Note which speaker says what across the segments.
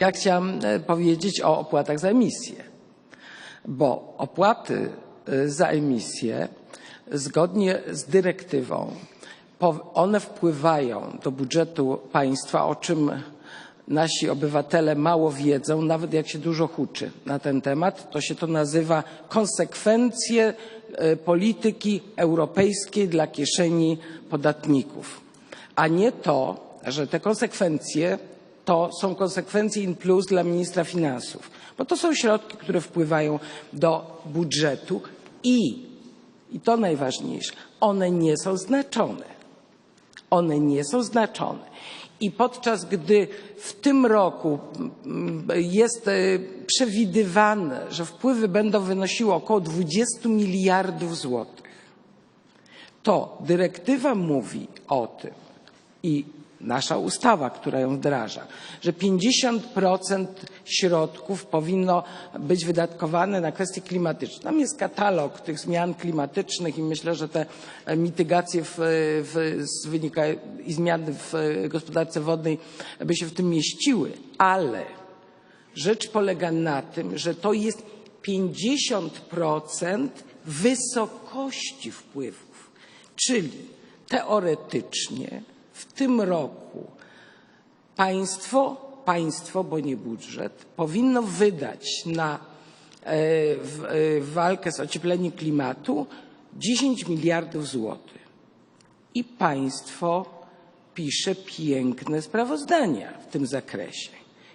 Speaker 1: Ja chciałam e, powiedzieć o opłatach za emisję, bo opłaty e, za emisję zgodnie z dyrektywą one wpływają do budżetu państwa, o czym nasi obywatele mało wiedzą, nawet jak się dużo huczy na ten temat. To się to nazywa konsekwencje e, polityki europejskiej dla kieszeni podatników, a nie to, że te konsekwencje to są konsekwencje in plus dla ministra finansów, bo to są środki, które wpływają do budżetu i, i to najważniejsze, one nie są znaczone. One nie są znaczone. I podczas gdy w tym roku mm, jest e, przewidywane, że wpływy będą wynosiły około 20 miliardów złotych, to dyrektywa mówi o tym i nasza ustawa, która ją wdraża, że 50% środków powinno być wydatkowane na kwestie klimatyczne. Tam jest katalog tych zmian klimatycznych i myślę, że te e, mitygacje w, w, wynika, i zmiany w e, gospodarce wodnej by się w tym mieściły, ale rzecz polega na tym, że to jest 50% wysokości wpływów, czyli teoretycznie w tym roku państwo, państwo, bo nie budżet, powinno wydać na e, w, e, walkę z ociepleniem klimatu 10 miliardów złotych. I państwo pisze piękne sprawozdania w tym zakresie,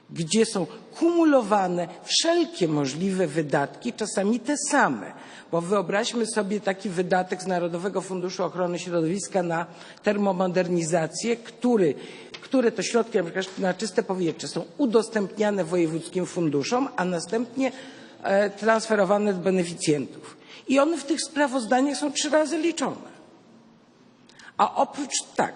Speaker 1: gdzie są kumulowane wszelkie możliwe wydatki, czasami te same. Bo wyobraźmy sobie taki wydatek z Narodowego Funduszu Ochrony Środowiska na termomodernizację, który, które to środki na czyste powietrze są udostępniane wojewódzkim funduszom, a następnie e, transferowane do beneficjentów. I one w tych sprawozdaniach są trzy razy liczone. A oprócz tak,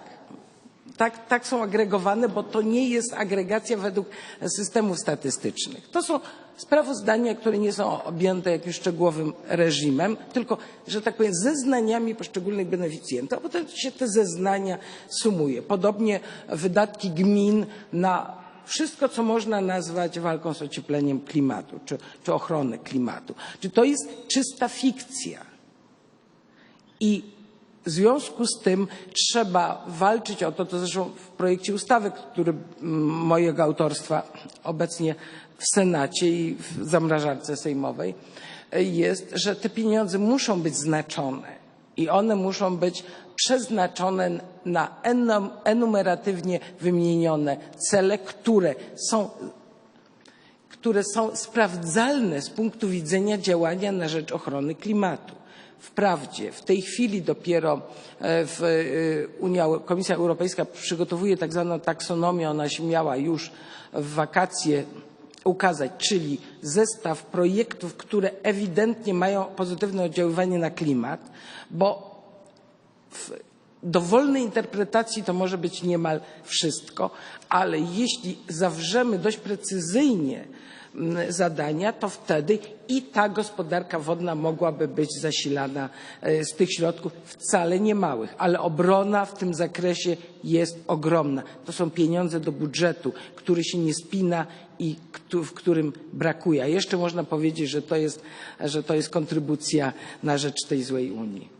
Speaker 1: tak, tak są agregowane, bo to nie jest agregacja według systemów statystycznych. To są sprawozdania, które nie są objęte jakimś szczegółowym reżimem, tylko, że tak powiem, zeznaniami poszczególnych beneficjentów, a potem się te zeznania sumuje. Podobnie wydatki gmin na wszystko, co można nazwać walką z ociepleniem klimatu, czy, czy ochronę klimatu. Czy to jest czysta fikcja? I w związku z tym trzeba walczyć o to, to zresztą w projekcie ustawy, który mojego autorstwa obecnie w Senacie i w zamrażarce sejmowej jest, że te pieniądze muszą być znaczone i one muszą być przeznaczone na enum- enumeratywnie wymienione cele, które są które są sprawdzalne z punktu widzenia działania na rzecz ochrony klimatu. Wprawdzie. W tej chwili dopiero e, w, e, Unia, Komisja Europejska przygotowuje tak zwaną taksonomię, ona się miała już w wakacje ukazać, czyli zestaw projektów, które ewidentnie mają pozytywne oddziaływanie na klimat, bo w dowolnej interpretacji to może być niemal wszystko, ale jeśli zawrzemy dość precyzyjnie mm, zadania, to wtedy i ta gospodarka wodna mogłaby być zasilana e, z tych środków wcale nie małych, ale obrona w tym zakresie jest ogromna. To są pieniądze do budżetu, który się nie spina i w którym brakuje. A jeszcze można powiedzieć, że to jest, że to jest kontrybucja na rzecz tej złej Unii.